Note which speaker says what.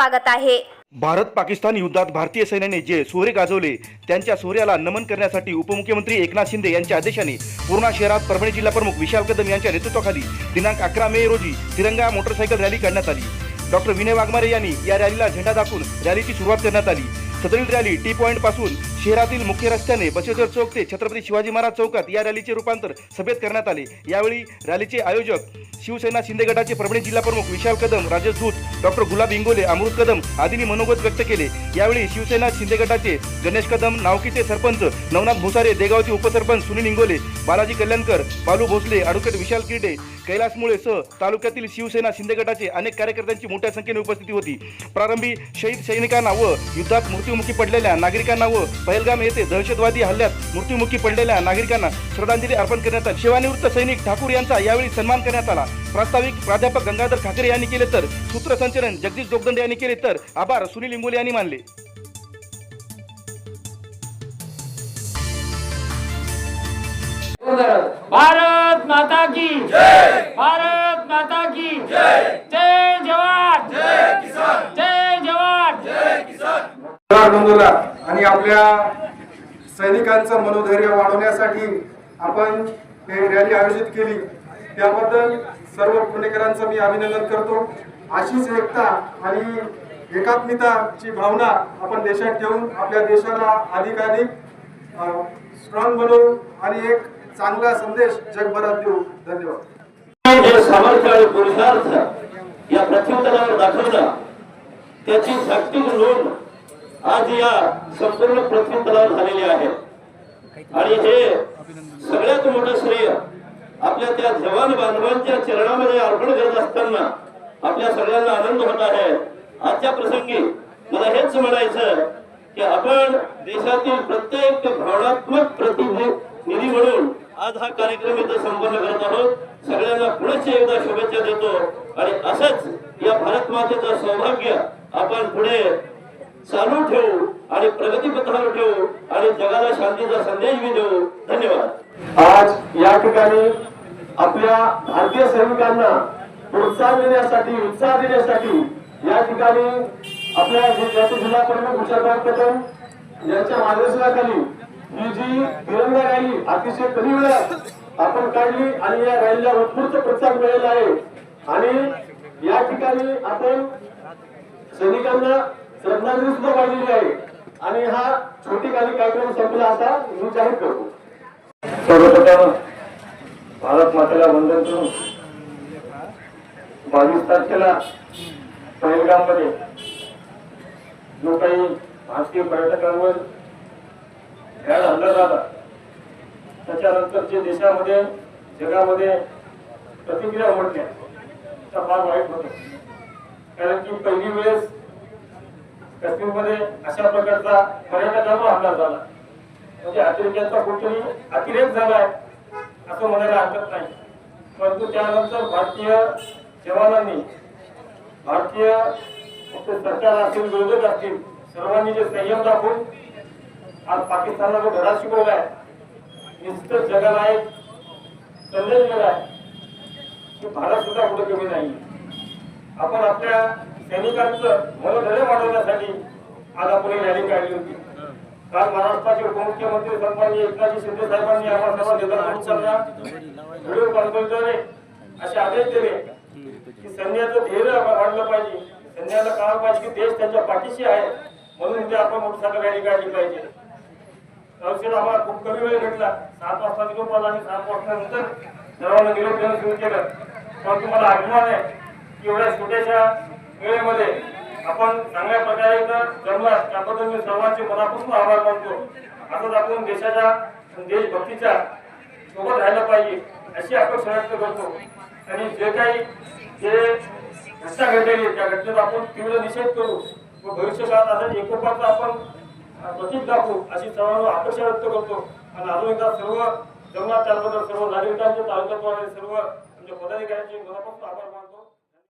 Speaker 1: स्वागत आहे.
Speaker 2: भारत पाकिस्तान युद्धात भारतीय सैन्याने जे सोहरे गाजवले त्यांच्या सोहऱ्याला नमन करण्यासाठी उपमुख्यमंत्री एकनाथ शिंदे यांच्या आदेशाने पूर्णा शहरात परभणी जिल्हा प्रमुख विशाल कदम यांच्या नेतृत्वाखाली दिनांक अकरा मे रोजी तिरंगा मोटरसायकल रॅली काढण्यात आली. डॉक्टर विनय वाघमारे यांनी या रॅलीला झेंडा दाखवून रॅलीची सुरुवात करण्यात आली. सदरील रॅली टी पॉईंटपासून शहरातील मुख्य रस्त्याने बसवेश्वर चौक ते छत्रपती शिवाजी महाराज चौकात या रॅलीचे रूपांतर सभेत करण्यात आले. यावेळी रॅलीचे आयोजक शिवसेना शिंदे गटाचे परभणी जिल्हा प्रमुख विशाल कदम राजेश धूत डॉक्टर गुलाब इंगोले अमृत कदम आदींनी मनोगत व्यक्त केले. यावेळी शिवसेना शिंदे गटाचे गणेश कदम नावकीचे सरपंच नवनाथ भुसारे देगावचे उपसरपंच सुनील इंगोले बालाजी कल्याणकर बालू भोसले ॲडव्होकेट विशाल किर्डे कैलास मुळे सह तालुक्यातील शिवसेना शिंदे गटाचे अनेक कार्यकर्त्यांची मोठ्या संख्येने उपस्थिती होती. प्रारंभी शहीद सैनिकांना व युद्धात मृत्युमुखी पडलेल्या नागरिकांना व पहलगाम येथे दहशतवादी हल्ल्यात मृत्युमुखी पडलेल्या नागरिकांना श्रद्धांजली अर्पण करण्यात आली. सेवानिवृत्त सैनिक ठाकूर यांचा यावेळी सन्मान करण्यात आला. प्रास्ताविक प्राध्यापक गंगाधर ठाकरे यांनी केले तर सूत्रसंचलन जगदीश जोगदंडे यांनी केले तर आभार सुनील इंगोले यांनी मानले.
Speaker 3: भारत माता की जय! भारत माता की जय! जय जवान! जय किसान! जय जवान!
Speaker 4: करार नोंदवला आणि आपल्या सैनिकांचं मनोधैर्य वाढवण्यासाठी आपण हे रॅली आयोजित केली. त्याबद्दल सर्व पुणेकरांचं मी अभिनंदन करतो. अशीच एकता आणि एकात्मिताची भावना आपण देशात ठेवून आपल्या देशाला अधिकाधिक स्ट्रॉंग बनवू आणि एक चांगला संदेश जगभरात देऊ. धन्यवाद.
Speaker 5: जे सामर्थ्य आणि पुरुषार्थ या प्रत्युत्तरावर दाखवला त्याची जागतिक नोंद आज या संपूर्ण प्रत्युत्तरावर झालेले आहे आणि हे सगळ्यात मोठं श्रेय आपल्या त्या जवान बांधवांच्या चरणामध्ये अर्पण करत असताना आपल्या सगळ्यांना आनंद होत आहे. आजच्या प्रसंगी मला हेच म्हणायचं की आपण देशातील प्रत्येक भावनात्मक प्रतिनिधी म्हणून आज हा कार्यक्रम इथं संपन्न करत आहोत. सगळ्यांना पुढेच एकदा शुभेच्छा देतो. आणि असंच या भारत मातेचं सौभाग्य आपण पुढे चालू ठेवू आणि प्रगतीपथावर ठेवू आणि जगाला शांतीचा संदेश मी देऊ. धन्यवाद.
Speaker 4: आज या ठिकाणी आपल्या भारतीय सैनिकांना प्रोत्साहन देण्यासाठी उत्साह देण्यासाठी या ठिकाणी आपल्या जिल्ह्याचे जिल्हा प्रमुख विशालभाई कदम यांच्या मार्गदर्शनाखाली ही जी तिरंगा रॅली अतिशय कमी वेळात आपण काढली आणि या रॅलीला उत्कृष्ट प्रोत्साहन मिळालेला आहे. आणि या ठिकाणी आपण सैनिकांना श्रद्धांजली सुद्धा वाढलेली आहे. आणि हा छोटी काही कार्यक्रम संपला आता मी जाहीर करतो. सर्वप्रथम भारत मातेला वंदन करून बावीस तारखेला पहिलगाममध्ये जो काही भारतीय पर्यटकांवर भ्याड हल्ला झाला त्याच्यानंतरचे देशामध्ये जगामध्ये प्रतिक्रिया उमटल्या त्या फार वाईट होत. कारण की पहिली वेळेस काश्मीरमध्ये अशा प्रकारचा पर्यटकांवर हल्ला झाला. म्हणजे अतिरेक्यांचा कुठेही अतिरेक झालाय असं म्हणायला हरकत नाही. परंतु त्यानंतर भारतीय जवानांनी भारतीय सरकार असतील विरोधक असतील सर्वांनी जे संयम दाखवून आज पाकिस्तानला जो धडा शिकवलाय निश्चितच जगाला एक संदेश दिलाय की भारत सुद्धा कुठे कमी नाही आपण आपल्या सैनिकांचं मनोधैर्य वाढवण्यासाठी आज आपण ही रॅली काढली होती. काल महाराष्ट्राचे उपमुख्यमंत्री सन्माननीय एकनाथजी शिंदे साहेबांनी आम्हाला सर्व नेत्यांना व्हिडिओ कॉन्फरन्सद्वारे असे आदेश दिले की सैन्याचं धैर्य वाढलं पाहिजे. सैन्याला कळालं पाहिजे की देश त्यांच्या पाठीशी आहे. म्हणून ते आपण मोटरसायकल रॅली काढली पाहिजे. औषध आम्हाला खूप कमी वेळ भेटला. सात वाजता निघून पडला आणि सात वाजतानंतर सर्वांना निरोप देणं सुरू केलं. पण तुम्हाला अभिमान आहे की एवढ्या छोट्याशा वेळेमध्ये आपण चांगल्या प्रकारे जर जमला त्याबद्दल मी सर्वांचे मनापासून आभार मानतो. असंच आपण देशाच्या देशभक्तीच्या सोबत राहायला पाहिजे अशी अपेक्षा व्यक्त करतो. आणि जे काही जे घटना घडलेली त्या घटनेचा आपण तीव्र निषेध करू व भविष्यकाळात असं एकोपाचं आपण प्रतीक दाखवू अशी सर्वांना अपेक्षा व्यक्त करतो. आणि अजून एकदा सर्व जमणार त्याबद्दल सर्व नागरिकांचे तालुक्यात सर्व म्हणजे पदाधिकाऱ्यांचे मनापासून आभार मानतो.